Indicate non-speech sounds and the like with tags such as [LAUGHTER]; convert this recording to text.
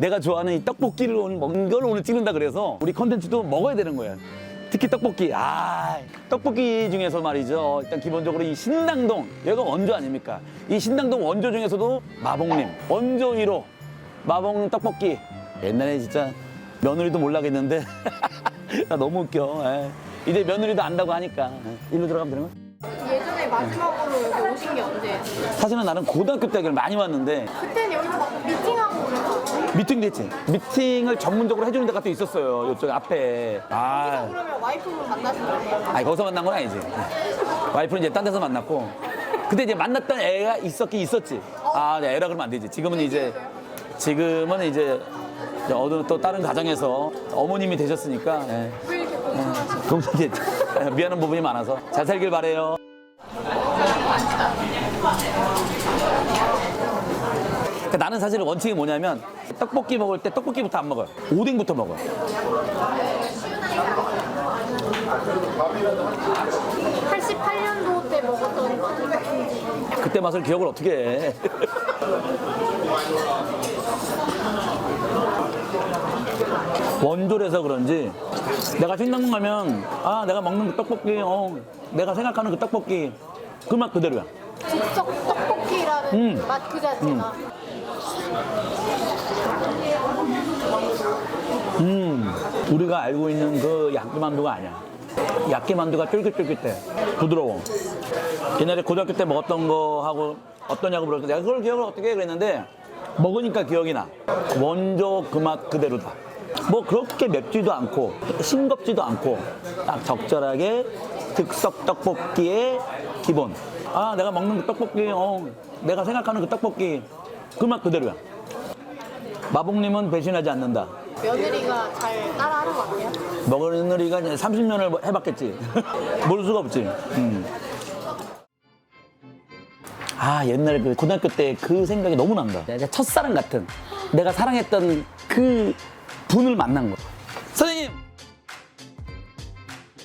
내가 좋아하는 이 떡볶이를 오늘 먹는 걸 오늘 찍는다 그래서 우리 컨텐츠도 먹어야 되는 거야. 특히 떡볶이. 아, 떡볶이 중에서 말이죠. 일단 기본적으로 이 신당동 여기가 원조 아닙니까? 이 신당동 원조 중에서도 마봉님 원조 1호 마봉 떡볶이. 옛날에 진짜 며느리도 몰라겠는데 나 [LAUGHS] 너무 웃겨. 예. 이제 며느리도 안다고 하니까 예. 일로 들어가면 되는 거야? 예전에 마지막으로 여기 오신 게 언제예요? 사실은 나는 고등학교 때 여기를 많이 왔는데 그때는 여기서 막 미팅하고 그래서 미팅도 했지. 미팅을 전문적으로 해주는 데가 또 있었어요. 이쪽 앞에. 아, 그러면 와이프분 만나신 거예요? 아니 거기서 만난 건 아니지. 와이프는 이제 딴 데서 만났고. 그때 이제 만났던 애가 있었긴 있었지. 아, 네, 애라 그러면 안 되지. 지금은 이제 지금은 이제 이제 어느 또 다른 가정에서 어머님이 되셨으니까. 예. 왜 이렇게 공손하시죠? 그럼 이제 [LAUGHS] 미안한 부분이 많아서 잘 살길 바래요. 그러니까 나는 사실 원칙이 뭐냐면 떡볶이 먹을 때 떡볶이부터 안 먹어요. 오뎅부터 먹어요. 88년도 때 먹었던 그때 맛을 기억을 어떻게 해. [LAUGHS] 원조라서 그런지 내가 신당동 가면 아 내가 먹는 그 떡볶이 어 내가 생각하는 그 떡볶이 그 맛 그대로야. 즉석 떡볶이라는 음. 맛 그 자체가 음, 우리가 알고 있는 그 야끼만두가 아니야. 야끼만두가 쫄깃쫄깃해. 부드러워. 옛날에 고등학교 때 먹었던 거하고 어떠냐고 물었을 때 내가 그걸 기억을 어떻게 해 그랬는데 먹으니까 기억이 나. 원조 그 맛 그대로다. 뭐 그렇게 맵지도 않고 싱겁지도 않고 딱 적절하게 즉석 떡볶이의 기본. 아, 내가 먹는 그 떡볶이, 어, 내가 생각하는 그 떡볶이 그 맛 그대로야. 마봉님은 배신하지 않는다. 며느리가 잘 따라하는 것 같아요. 이제 30년을 해봤겠지. [LAUGHS] 모를 수가 없지. 음. 아, 옛날에 그 고등학교 때 그 생각이 너무 난다. 내가 첫사랑 같은, 내가 사랑했던 그 분을 만난 거. 선생님!